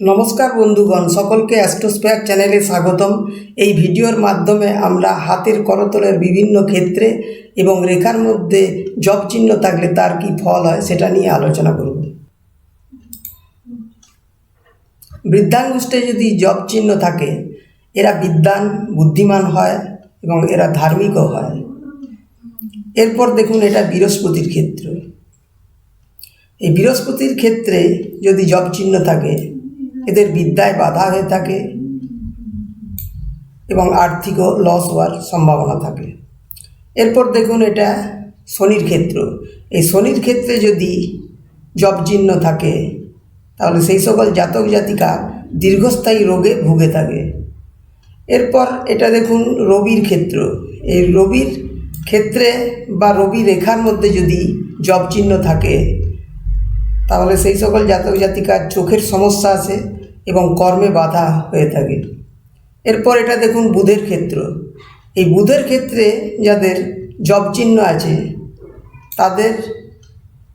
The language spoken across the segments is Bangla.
নমস্কার বন্ধুগণ, সকলকে অ্যাস্ট্রোস্পেয়ার চ্যানেলে স্বাগতম। এই ভিডিওর মাধ্যমে আমরা হাতের করতলের বিভিন্ন ক্ষেত্রে এবং রেখার মধ্যে জব চিহ্ন থাকলে তার কি ফল হয় সেটা নিয়ে আলোচনা করব। বৃদ্ধাঙ্গুষ্ঠে যদি জব চিহ্ন থাকে, এরা বিদ্বান, বুদ্ধিমান হয় এবং এরা ধার্মিকও হয়। এরপর দেখুন এটা বৃহস্পতির ক্ষেত্র। এই বৃহস্পতির ক্ষেত্রে যদি জব চিহ্ন থাকে এদের বিদ্যায় বাধা হয়ে থাকে এবং আর্থিকও লস হওয়ার সম্ভাবনা থাকে। এরপর দেখুন এটা শনির ক্ষেত্র। এই শনির ক্ষেত্রে যদি জব চিহ্ন থাকে, তাহলে সেই সকল জাতক জাতিকা দীর্ঘস্থায়ী রোগে ভুগে থাকে। এরপর এটা দেখুন রবির ক্ষেত্র। এই রবির ক্ষেত্রে বা রবি রেখার মধ্যে যদি জব চিহ্ন থাকে তাহলে সেই সকল জাতক জাতিকার চোখের সমস্যা আছে এবং কর্মে বাধা হয়ে থাকে। এরপর এটা দেখুন বুধের ক্ষেত্র। এই বুধের ক্ষেত্রে যাদের জব চিহ্ন আছে, তাদের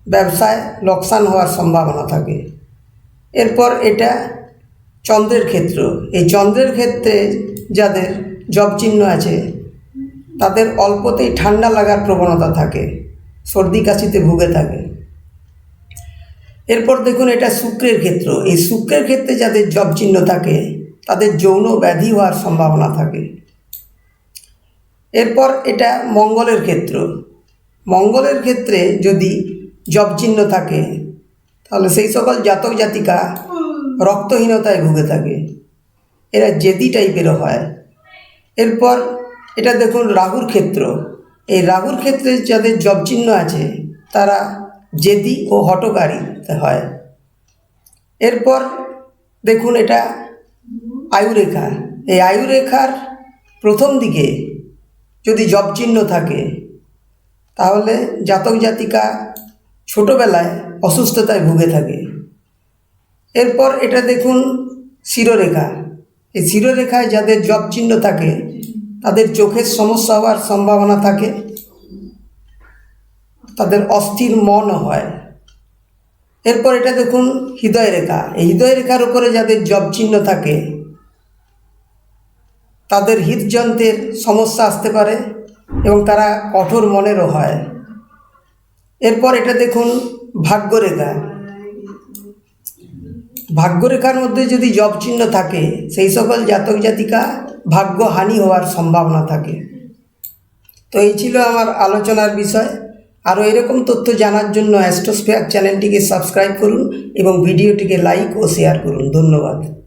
ব্যবসায় লোকসান হওয়ার সম্ভাবনা থাকে। এরপর এটা চন্দ্রের ক্ষেত্র। এই চন্দ্রের ক্ষেত্রে যাদের জব চিহ্ন আছে, তাদের অল্পতেই ঠান্ডা লাগার প্রবণতা থাকে, সর্দি কাশিতে ভুগে থাকে। এরপর দেখুন এটা শুক্রের ক্ষেত্র। এই শুক্রের ক্ষেত্রে যাদের জব চিহ্ন থাকে, তাদের যৌন ব্যাধি হওয়ার সম্ভাবনা থাকে। এরপর এটা মঙ্গলের ক্ষেত্র। মঙ্গলের ক্ষেত্রে যদি জব চিহ্ন থাকে, তাহলে সেই সকল জাতক জাতিকা রক্তহীনতায় ভুগে থাকে। এরা জেদি টাইপের হয়। এরপর এটা দেখুন রাহুর ক্ষেত্র। এই রাহুর ক্ষেত্রে যাদের জব চিহ্ন আছে, তারা জেদি ও হটকারী হয়। এরপর দেখুন এটা আয়ুরেখা। এই আয়ুরেখার প্রথম দিকে যদি জব চিহ্ন থাকে, তাহলে জাতক জাতিকা ছোটোবেলায় অসুস্থতায় ভুগে থাকে। এরপর এটা দেখুন শিরোরেখা। এই শিরোরেখায় যাদের জব চিহ্ন থাকে, তাদের চোখের সমস্যা হওয়ার সম্ভাবনা থাকে। তাদের অস্থির মনও হয়। এরপর এটা দেখুন হৃদয় রেখা এই হৃদয় রেখার উপরে যাদের জব চিহ্ন থাকে, তাদের হৃদযন্ত্রের সমস্যা আসতে পারে এবং তারা কঠোর মনেরও হয়। এরপর এটা দেখুন ভাগ্যরেখা। ভাগ্যরেখার মধ্যে যদি জব চিহ্ন থাকে, সেই সকল জাতক জাতিকা ভাগ্যহানি হওয়ার সম্ভাবনা থাকে। তো এই ছিল আমার আলোচনার বিষয়। আরও এরকম তথ্য জানার জন্য অ্যাস্ট্রোস্ফেয়ার চ্যানেলটিকে সাবস্ক্রাইব করুন এবং ভিডিওটিকে লাইক ও শেয়ার করুন। ধন্যবাদ।